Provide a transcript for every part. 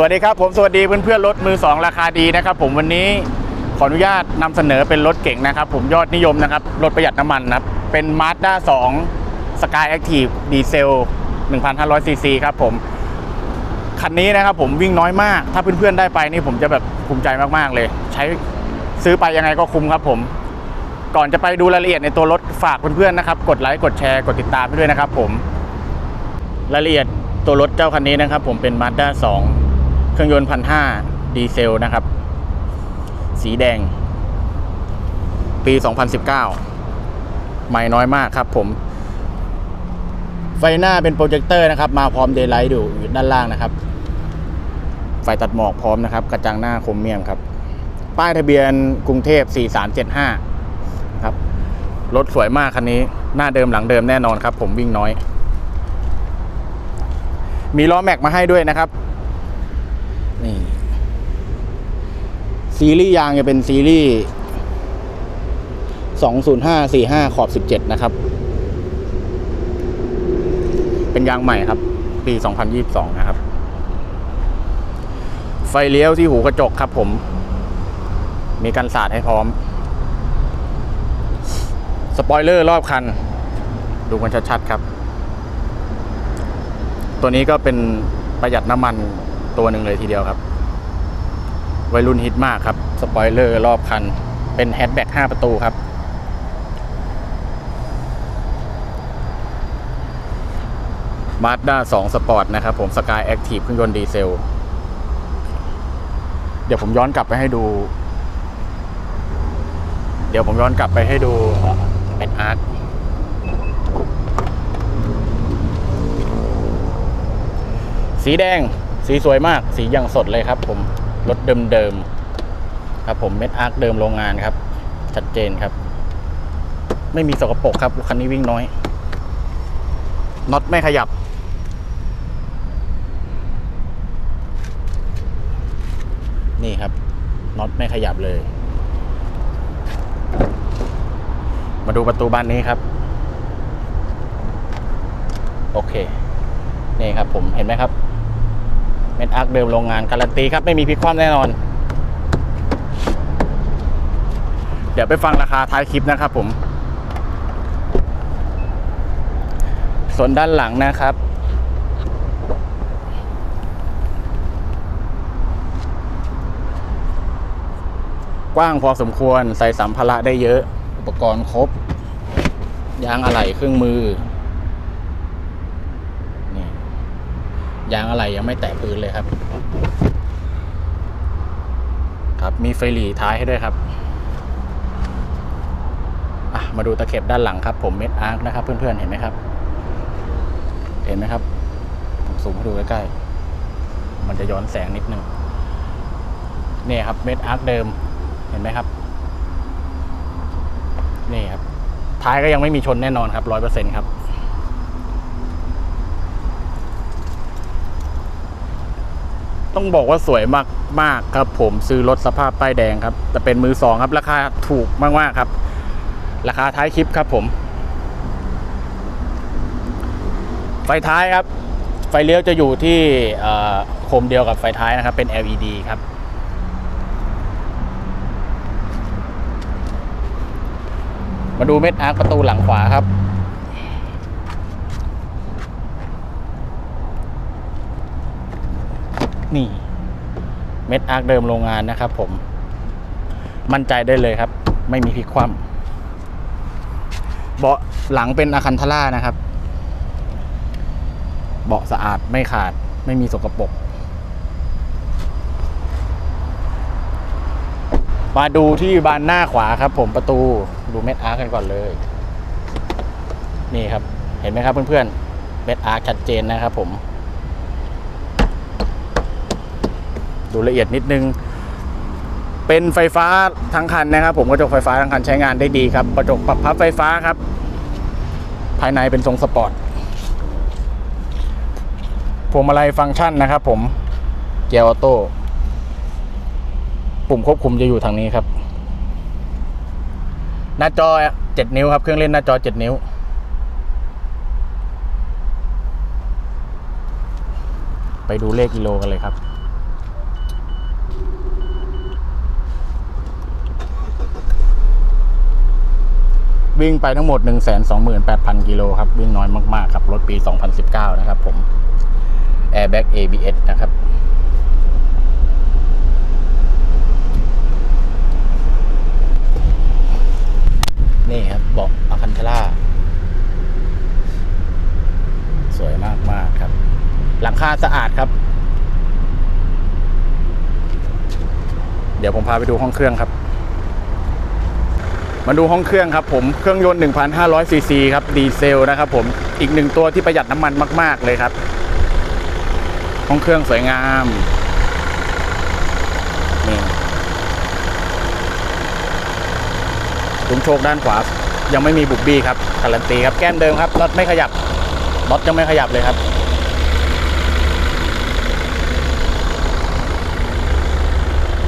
สวัสดีครับผมสวัสดีเพื่อนเพื่อนรถมือ 2 ราคาดีนะครับผมวันนี้ขออนุญาตนำเสนอเป็นรถเก่งนะครับ ผมยอดนิยมนะครับรถประหยัดน้ำมันนะครับเป็น Mazda 2 Sky Active ดีเซล1,500ซีซีครับผมคันนี้นะครับผมวิ่งน้อยมาก ถ้าเพื่อนๆได้ไปนี่ผมจะแบบภูมิใจมากๆเลย ใช้ซื้อไปยังไงก็คุ้มครับผมก่อนจะไปดูรายละเอียดในตัวรถฝากเพื่อนๆนะครับ กดไลค์กดแชร์กดติดตามไปด้วยนะครับผมรายละเอียดตัวรถเจ้าคันนี้นะครับ ผมเป็น Mazda 2 เครื่องยนต์พันห้าดีเซลนะครับ สีแดง ปี 2019ใหม่น้อยมากครับผม ไฟหน้าเป็นโปรเจคเตอร์นะครับ มาพร้อมเดย์ไลท์อยู่ด้านล่างนะครับ ไฟตัดหมอกพร้อมนะครับ กระจังหน้าคมเมียมครับ ป้ายทะเบียนกรุงเทพ 4375 ครับ รถสวยมากคันนี้ หน้าเดิมหลังเดิมแน่นอนครับ ผมวิ่งน้อย มีล้อแม็กมาให้ด้วยนะครับ นี่ซีรีส์ยางจะเป็นซีรีส์20545 ขอบ 17 นะครับ เป็นยางใหม่ครับ ปี 2022 นะครับ ไฟเลี้ยวที่หูกระจกครับผม มีกันสาดให้พร้อม สปอยเลอร์รอบคัน ดูกันชัดๆครับ ตัวนี้ก็เป็นประหยัดน้ำมัน ตัวหนึ่งเลยทีเดียวครับ วัยรุ่นฮิตมากครับ สปอยเลอร์รอบคัน เป็นแฮชแบ็ก5ประตูครับมาสด้า2สปอร์ตนะครับผมสกายแอคทีฟเครื่องยนต์ดีเซล เดี๋ยวผมย้อนกลับไปให้ดู เดี๋ยวผมย้อนกลับไปให้ดูเป็นอาร์ตสีแดง สีสวยมากสีอย่างสดเลยครับผมรถเดิมๆครับผมเม็ดอาร์คเดิมโรงงานครับ ชัดเจนครับ ไม่มีสกปรกครับคันนี้วิ่งน้อยน็อตไม่ขยับ นี่ครับน็อตไม่ขยับเลย มาดูประตูบานนี้ครับ โอเค นี่ครับผมเห็นไหมครับ เม็ดอาร์คเดิมโรงงานการันตีครับไม่มีพลิกคว่ำแน่นอน เดี๋ยวไปฟังราคาท้ายคลิปนะครับผม ส่วนด้านหลังนะครับกว้างพอสมควรใส่สัมภาระได้เยอะ อุปกรณ์ครบ ยางอะไหล่เครื่องมือ นี่ ยางอะไรยังไม่แตะพื้นเลยครับ ครับมีไฟหลีท้ายให้ด้วยครับมาดูตะเข็บด้านหลังครับ ผมเม็ดอาร์คนะครับ เพื่อนๆเห็นไหมครับ เห็นไหมครับผมซูมให้ดูใกล้ๆมันจะย้อนแสงนิดนึงนี่ครับเม็ดอาร์คเดิมเห็นไหมครับ นี่ครับ ท้ายก็ยังไม่มีชนแน่นอนครับร้อยเปอร์เซ็นครับ ต้องบอกว่าสวยมากมากครับ ผมซื้อรถสภาพป้ายแดงครับ แต่เป็นมือสองครับ ราคาถูกมากๆครับ ราคาท้ายคลิปครับ ผม ไฟท้ายครับ ไฟเลี้ยวจะอยู่ที่โคมเดียวกับไฟท้ายนะครับ เป็น LED ครับมาดูเม็ดอาร์คประตูหลังขวาครับ นี่เม็ดอาร์คเดิมโรงงานนะครับผม มั่นใจได้เลยครับ ไม่มีพลิกคว่ำเบาะหลังเป็นอาคันทาร่านะครับ เบาะสะอาดไม่ขาดไม่มีสกปรกมาดูที่บานหน้าขวาครับ ผมประตูดูเม็ดอาร์คกันก่อนเลย นี่ครับ เห็นไหมครับเพื่อนๆเม็ดอาร์คชัดเจนนะครับผม ดูละเอียดนิดนึง เป็นไฟฟ้าทั้งคันนะครับ ผมกระจกไฟฟ้าทั้งคันใช้งานได้ดีครับกระจกปรับพับไฟฟ้าครับ ภายในเป็นทรงสปอร์ตพวงมาลัยฟังก์ชันนะครับ ผมเกียร์ออโต้ปุ่มควบคุมจะอยู่ทางนี้ครับ หน้าจอ 7 นิ้วครับ เครื่องเล่นหน้าจอ 7 นิ้ว ไปดูเลขกิโลกันเลยครับ วิ่งไปทั้งหมด 128,000 กิโลครับ วิ่งน้อยมาก ๆ ครับ รถปี 2019 นะครับผม Airbag ABS นะครับ นี่ครับเบอกอาคันทล่า สวยมาก ๆ ครับ หลังคาสะอาดครับ เดี๋ยวผมพาไปดูห้องเครื่องครับ มาดูห้องเครื่องครับผมเครื่องยนต์ 1,500ซีซีครับดีเซลนะครับผมอีกหนึ่งตัวที่ประหยัดน้ำมันมาก ๆ เลยครับ ห้องเครื่องสวยงามนี่ถุงโชคด้านขวา ยังไม่มีบุบบี้ครับการันตีครับแก้มเดิมครับรถไม่ขยับรถยังไม่ขยับเลยครับ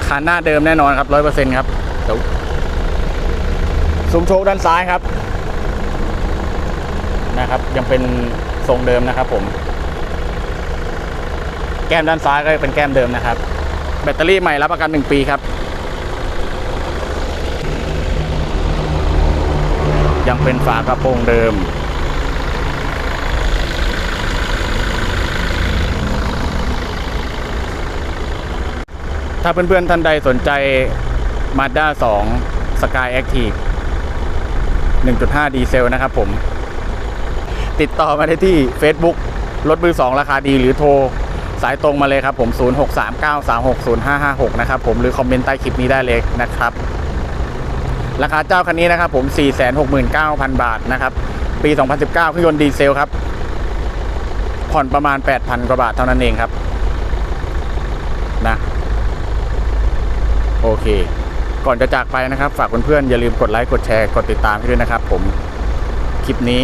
คันหน้าเดิมแน่นอนครับร้อยเปอร์เซ็นต์ครับเดี๋ยว ซุ้มโชคด้านซ้ายครับนะครับ ยังเป็นทรงเดิมนะครับ ผม แก้มด้านซ้ายก็เป็นแก้มเดิมนะครับ แบตเตอรี่ใหม่รับประกัน 1 ปีครับ ยังเป็นฝากระโปรงเดิมถ้าเพื่อนๆท่านใดสนใจ Mazda 2 Sky Active 1.5 ดีเซลนะครับผม ติดต่อมาได้ที่ Facebook รถมือ2ราคาดีหรือโทร สายตรงมาเลยครับผม 0639360556 นะครับผมหรือคอมเมนต์ใต้คลิปนี้ได้เลยนะครับ ราคาเจ้าคันนี้นะครับผม 469,000 บาทนะครับ ปี 2019เครื่องยนต์ดีเซลครับ ผ่อนประมาณ 8,000 กว่าบาทเท่านั้นเองครับนะโอเค ก่อนจะจากไปนะครับ ฝากเพื่อนๆอย่าลืมกดไลค์กดแชร์กดติดตามให้ด้วยนะครับ ผมคลิปนี้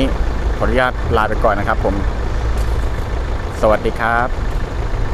ขออนุญาตลาไปก่อนนะครับ ผม สวัสดีครับ